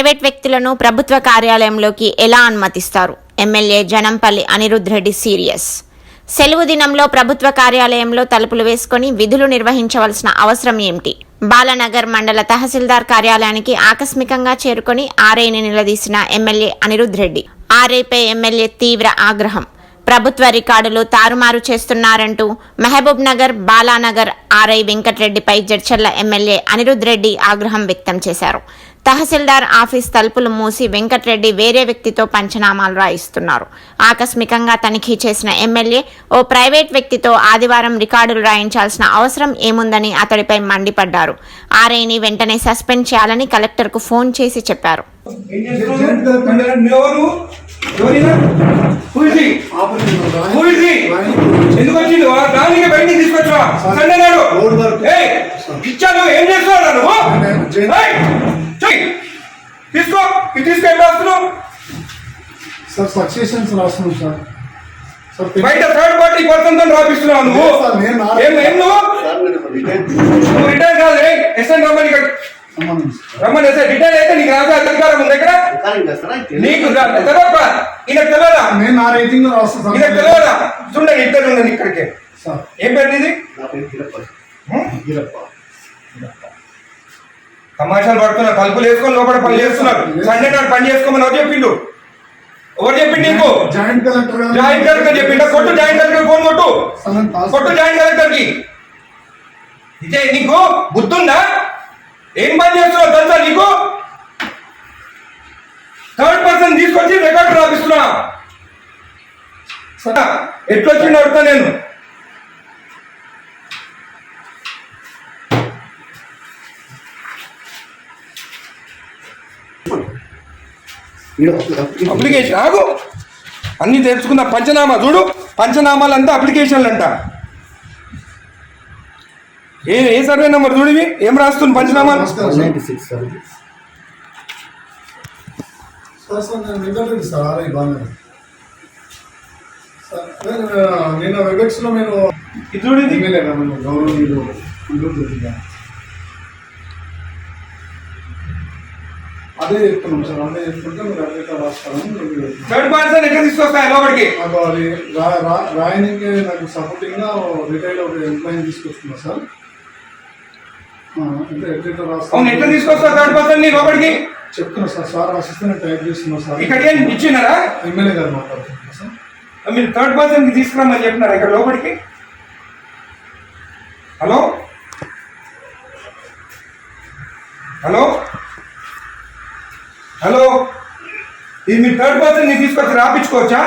Private వ్యక్తులను ప్రభుత్వ కార్యాలయంలోకి ఎలా అనుమతిస్తారు? MLA Janampalli Anirudh Reddy serious. సెలవు దినంలో ప్రభుత్వ కార్యాలయంలో తలుపులు వేసుకొని విధులు నిర్వహించవలసిన అవసరం ఏమిటి? బాలనగర్ మండల తహసీల్దార్ కార్యాలయానికి ఆకస్మికంగా చేరుకొని ఆర్ఐని నిలదీసిన ఎమ్మెల్యే అనిరుద్ రెడ్డి ఆర్ఐపై ఎమ్మెల్యే తీవ్ర ఆగ్రహం. ప్రభుత్వ రికార్డులు తారుమారు చేస్తున్నారంటూ మహబూబ్ నగర్ బాలానగర్ ఆర్ఐ వెంకటరెడ్డిపై జడ్చర్ల ఎమ్మెల్యే అనిరుద్ రెడ్డి ఆగ్రహం వ్యక్తం చేశారు. తహసీల్దార్ ఆఫీస్ తలుపులు మూసి వెంకటరెడ్డి వేరే వ్యక్తితో పంచనామాలు రాయిస్తున్నారు ఆకస్మికంగా తనిఖీ చేసిన ఎమ్మెల్యే ఓ ప్రైవేట్ వ్యక్తితో ఆదివారం రికార్డులు రాయించాల్సిన అవసరం ఏముందని అతడిపై మండిపడ్డారు ఆర్ఐని వెంటనే సస్పెండ్ చేయాలని కలెక్టర్కు ఫోన్ చేసి చెప్పారు ఏం చేస్తున్నావు? నువ్వెవరు? ఎవరినా? Who is he? Who is he? ఎందుకు వచ్చింది వా- దానికి బయటికి తీసుకొచ్చావా సండే నాడు రోడ్ వర్క్. ఏయ్, ఇచ్చాను ఏం చేస్తున్నావు తీసుకో ఇది తీసుకో ఏం రాస్తున్నావు? సార్ సక్సెషన్స్ రాస్తున్నాం సార్. బయట థర్డ్ పార్టీ పర్సన్తో రాపిస్తున్నావు నువ్వు? ఏం ఏం నువ్వు? రిటైర్ కాదు ఎస్ఎన్ రమ్మని. రమ్మని. ఎస్ఐ రిటైర్ అయితే నీకు రాజా అధికారం ఉంది ఇక్కడ నీకు తెలియదా. ఈయనకు తెలియదా నేను నా రేటింగ్లో రాస్తాను సార్. ఈయనకు తెలియదా చూడండి ఇద్దరు ఉండండి ఇక్కడికి. సార్. ఏం పేరు ఇది గిరప్ప. తమాషాలు పడుతున్నారు తలుపులు వేసుకొని లోపల పని చేస్తున్నారు. సండే నాడు పని చేసుకోమని ఎవరు చెప్పిండు? ఎవరు చెప్పిండు నీకు? జాయింట్ కలెక్టర్ జాయింట్ కలెక్టర్ చెప్పిండు. కొట్టు జాయింట్ కలెక్టర్ ఫోన్ కొట్టు. కొట్టు జాయింట్ కలెక్టర్కి. ఇదే నీకు బుద్ధుందా ఏం పని చేస్తున్నావు తెలుసా నీకు? థర్డ్ పర్సన్ తీసుకొచ్చి రికార్డు రాపిస్తున్నా. సరే ఎట్లొచ్చిండు అడుగుతా నేను? అప్లికేషన్ ఆగు. అన్ని తెలుసుకున్న పంచనామా చూడు. పంచనామాలు అంతా అప్లికేషన్లు అంట ఏ ఏ సర్వే నెంబర్ చూడివి ఏం రాస్తుంది పంచనామాలు నమస్కారం sir. Ninety six sir sir sir నేను వెంకటరెడ్డి సార్ ఆర్ఐ బాగా సార్ నేను నేను వెబెక్స్లో నేను ఇది చూడింది ఎమ్మెల్యే గారు నేను గౌరవనీయులు అనిరుద్ధ్ రెడ్డి గారు. అదే చెప్తున్నాం సార్ అదే చెప్తుంటే మీరు మీరు చెప్తున్నారు. థర్డ్ పర్సన్ ఎక్కడ తీసుకొస్తా లోపలికి. నాకు అది రాయనికి నాకు సపోర్టింగ్గా రిటైల్ ఒక ఎంప్లాయీ తీసుకొస్తున్నా సార్. అంటే ఎట్లా అవును ఎట్లా తీసుకొస్తా థర్డ్ పర్సన్ని లోపలికి? చెప్తున్నా సార్ సార్ రాసిస్తే నేను టైప్ చేస్తున్నా సార్. ఇక్కడ ఏం ఇచ్చినారా? ఎమ్మెల్యే గారు మాట్లాడుతున్నా సార్. మీరు థర్డ్ పర్సన్కి తీసుకురమ్మని చెప్పినారా ఇక్కడ లోపలికి? Hello hello hello? ఇది మీ థర్డ్ పర్సన్ నేను తీసుకొచ్చి రాపించుకోవచ్చా?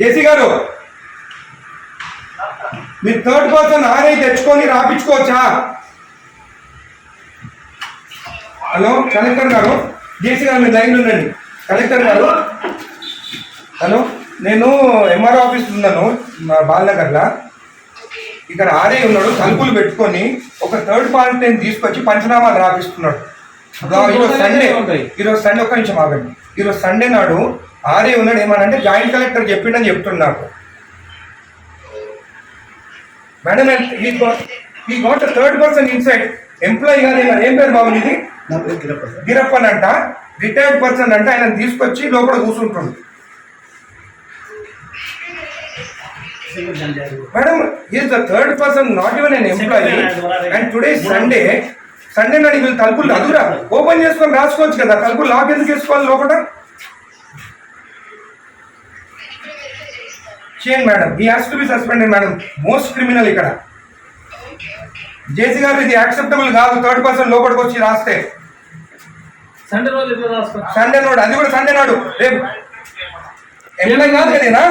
జేసీ గారు మీ థర్డ్ పర్సన్ ఆర్ఐ తెచ్చుకొని రాపించుకోవచ్చా? హలో కలెక్టర్ గారు జేసీ గారు మీరు లైన్ ఉండండి. కలెక్టర్ గారు హలో నేను ఎంఆర్ఓ ఆఫీస్ ఉన్నాను మా బాలనగర్లో. ఇక్కడ ఆర్ఐ ఉన్నాడు తలుపులు పెట్టుకొని ఒక థర్డ్ పార్టీని తీసుకొచ్చి పంచనామాలు రాపిస్తున్నాడు. ఈరోజు సండే ఈరోజు సండే ఒక్క నిమిషం ఆగండి. ఈరోజు సండే నాడు ఆర్ఐ ఉన్నాడు ఏమనంటే జాయింట్ కలెక్టర్ చెప్పిండని చెప్తున్నాడు మేడం ఈ గోట్ థర్డ్ పర్సన్ ఇన్సైడ్ ఎంప్లాయీ గారు ఏమన్నా- ఏం పేరు బాబు ఇది గిరప్పన్ అంట రిటైర్డ్ పర్సన్ అంటే. ఆయన తీసుకొచ్చి లోపల కూర్చుంటుంది. Madam is the third person not even an employee and today Sunday Sunday నాడు వీళ్ళు తలుపులు అదురా ఓపెన్ చేసుకొని రాసుకోవచ్చు కదా. తలుపులు లాక్ ఎందుకు వేసుకోవాలి లోపల? చేయండి మేడం ఈ has to be suspended madam most criminal ఇక్కడ. జేసీ గారు ఇది యాక్సెప్టబుల్ కాదు. థర్డ్ పర్సన్ లోపలికి వచ్చి రాస్తే. సండే రోజు సండే నాడు అది కూడా సండే నాడు. రేపు. ఎంప్లాయ్ కాదు కదేనా?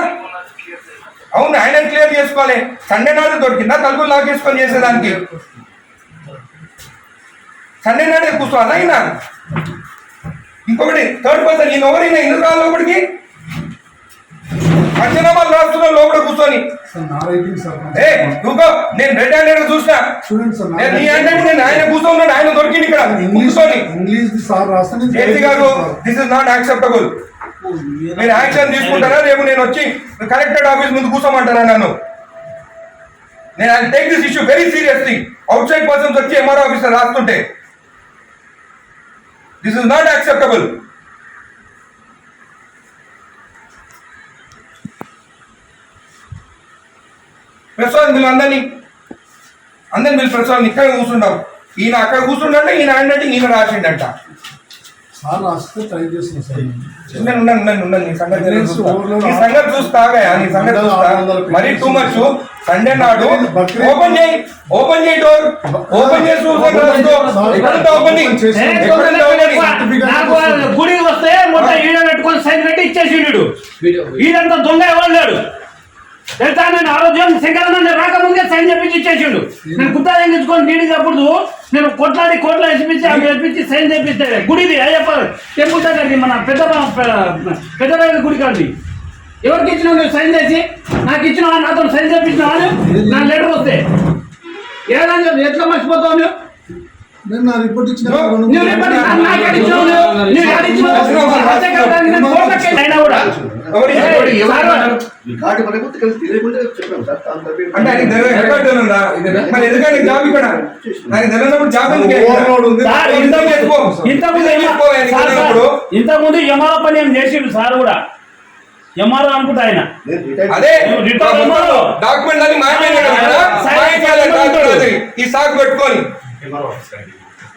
అవును ఆయన క్లియర్ చేసుకోవాలి. సండే నాడు దొరికిందా? తలుపులు లాక్ చేసుకొని చేసేదానికి? సండే నాడే కూర్చోవాలా ఆయన ఇంకొకటి థర్డ్ పర్సన్ ఈయన ఎవరైనా ఎందుకు రావాలి లోపలికి? పంచనామాలు రాస్తున్నావు లోపల కూర్చొని. ఏ నువ్వు నేను రెడ్ హ్యాండెడ్ చూసినా. నేను నీ. హ్యాండెడ్ నేను ఆయన కూర్చోన్నాడు ఆయన దొరికింది ఇక్కడ. ఇంగ్లీష్ కూర్చొని. ఇంగ్లీష్ సార్ రాస్తే నేను జేసీ type గారు చేస్తాను sir. This is not acceptable మీరు యాక్షన్ తీసుకుంటారా? రేపు నేను వచ్చి కలెక్టరేట్ ఆఫీస్ ముందు కూర్చోమంటారా నన్ను? నేను I take this issue very seriously. Outside persons వచ్చి MR officer రాస్తుంటే. This is not acceptable. Prasad మీరు అందరినీ అందరిని మీరు ప్రసాద్ ఇక్కడ కూర్చున్నాం ఈయన అక్కడ కూర్చుండంటే ఈయన ఆయన ఈయన రాసిండంట. సార్ రాస్తే ట్రై చేస్తున్నా సార్. ఉండండి ఉండండి ఉండండి ఉండండి నీ సంగతి నేను చూస్తా. నీ సంగతి చూస్తాగా నీ సంగతి చూస్తా మరీ టూ మచ్ సండే నాడు ఓపెన్ చేయి ఓపెన్ చేయి డోర్ ఓపెన్ చేసి చూసాను ఎక్కడుంటే ఎక్కడుంటే నాకు గుడికి వస్తే మొత్తం ఈడ పెట్టుకొని సైన్ పెట్టి ఇచ్చేసిండు. ఈడంతా దొంగ ఎవరు లేడు? తెలుసా? నేను ఆరోగ్యం శంకరన్న రాకముందే సైన్ చెప్పించి ఇచ్చేసిండు. నేను గుత్తా తెంగించుకొని నీడి తప్పుడు నేను కొట్లాడి కోట్ల వేసిపించి అవి వేపించి సైన్ చేపిస్తే గుడిది అయ్యప్ప టెంపుల్ దగ్గరది మన పెద్ద పెద్ద గుడి కాదు ఎవరికి ఇచ్చినావు నువ్వు సైన్ చేసి? నాకు ఇచ్చినావా? నాతో సైన్ చేపించినావా? నా లెటర్ వస్తే. ఏదైనా ఎట్లా మర్చిపోతావు నువ్వు? నేను నా రిపోర్ట్ ఇచ్చిన. ఇంతకుముందు ఎంఆర్ఓ పని ఏం చేసిండు సార్ కూడా? ఎంఆర్ఓ అనుకుంటా ఆయన. అదే. డాక్యుమెంట్. ఈ సాకు పెట్టుకొని.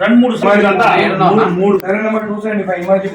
రెండు మూడు మూడు సరే నెంబర్ టూ సెవెంటీ ఫైవ్ ఇమాజీ